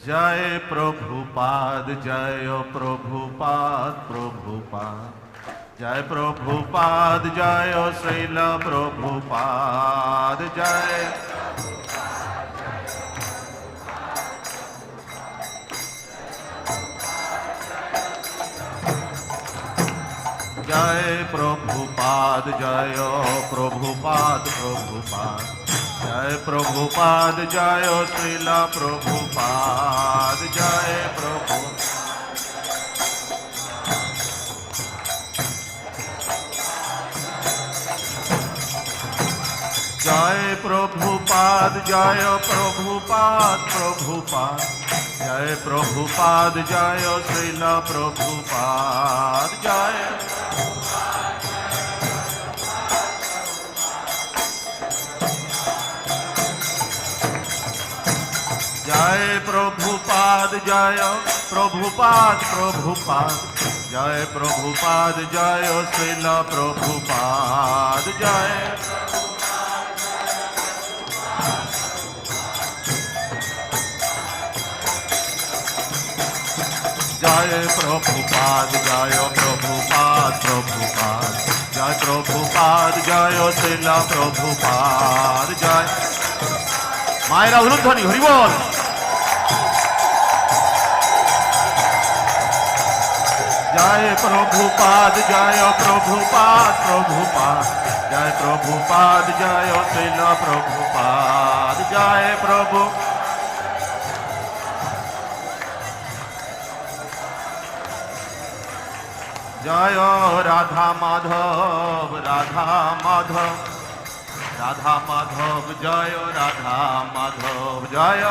জয় প্রভুপাদ জয় প্রভুপাদ প্রভুপাদ জয় প্রভুপাদ জয় শৈল প্রভুপাদ জয় জয় প্রভুপাদ জয় প্রভুপাদ প্রভুপাদ জয় প্রভুপাদ জয় শ্রীল প্রভুপাদ জয় প্রভু জয় প্রভুপাদ জয় প্রভুপাদ প্রভুপাদ জয় প্রভুপাদ জয় শ্রীল প্রভুপাদ জয় জয় প্রভুপাদ জয় প্রভুপাদ প্রভুপাদ জয় প্রভুপাদ জয় শ্রীল প্রভুপাদ জয় জয় প্রভুপাদ জয় প্রভুপাদ প্রভুপাদ জয় প্রভুপাদ জয় শ্রীল প্রভুপাদ জয় মায়েরা উলুধ্বনি হরিবল জয় প্রভুপাদ জয় প্রভুপাদ প্রভুপাদ জয় প্রভুপাদ জয় শ্রীল প্রভুপাদ জয় প্রভু জয় রাধা মাধব রাধা মাধব রাধা মাধব জয় রাধা মাধব জয়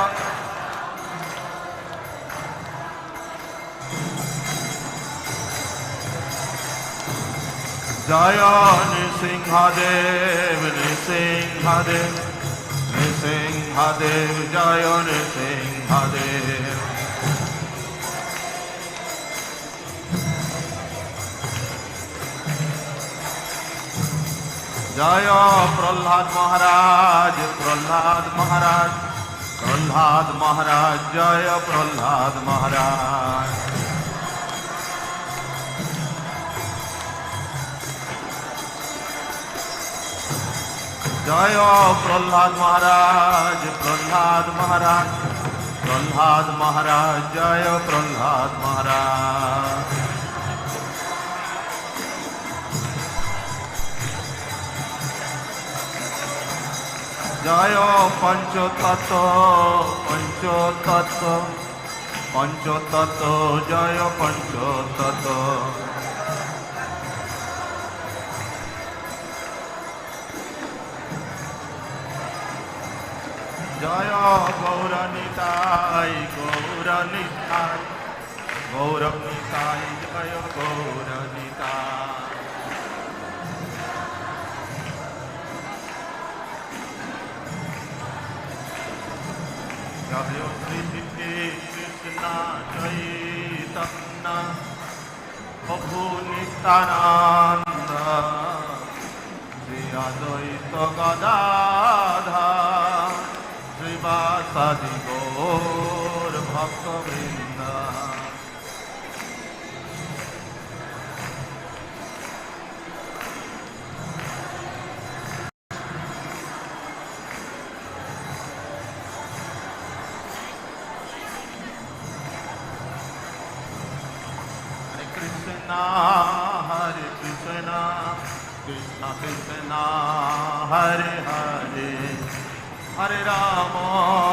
জয় নৃসিংহদেব নৃসিংহদেব নৃসিংহদেব জয় নৃসিংহদেব জয় প্রহ্লাদ মহারাজ প্রহ্লাদ মহারাজ প্রহ্লাদ মহারাজ জয় প্রহ্লাদ মহারাজ জয় প্রহ্লাদ মহারাজ প্রহ্লাদ মহারাজ প্রহ্লাদ মহারাজ, জয় প্রহ্লাদ মহারাজ। জয় পঞ্চতত্ত্ব পঞ্চতত্ত্ব পঞ্চতত্ত্ব, জয় পঞ্চতত্ত্ব। জয় গৌরনিতাই গৌরনিতাই গৌরনিতাই জয় গৌরনিতাই। জয় শ্রী কৃষ্ণ, চৈতন্য, প্রভু নিত্যানন্দ, শ্রী অদ্বৈত গদাধা শ্রীবাসাদি ভক্তবৃন্দ Krishna, Hare Krishna, Krishna Krishna, Hare Hare, Hare Rama,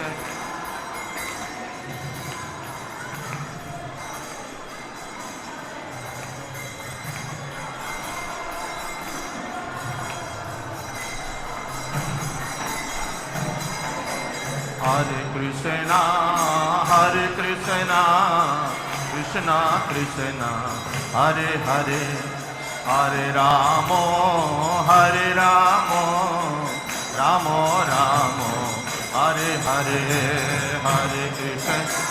Hare Krishna, Hare Krishna, Krishna Krishna, Hare Hare, Hare Ramo, Hare Ramo, Ramo Ramo, Hare Hare, Hare Krishna.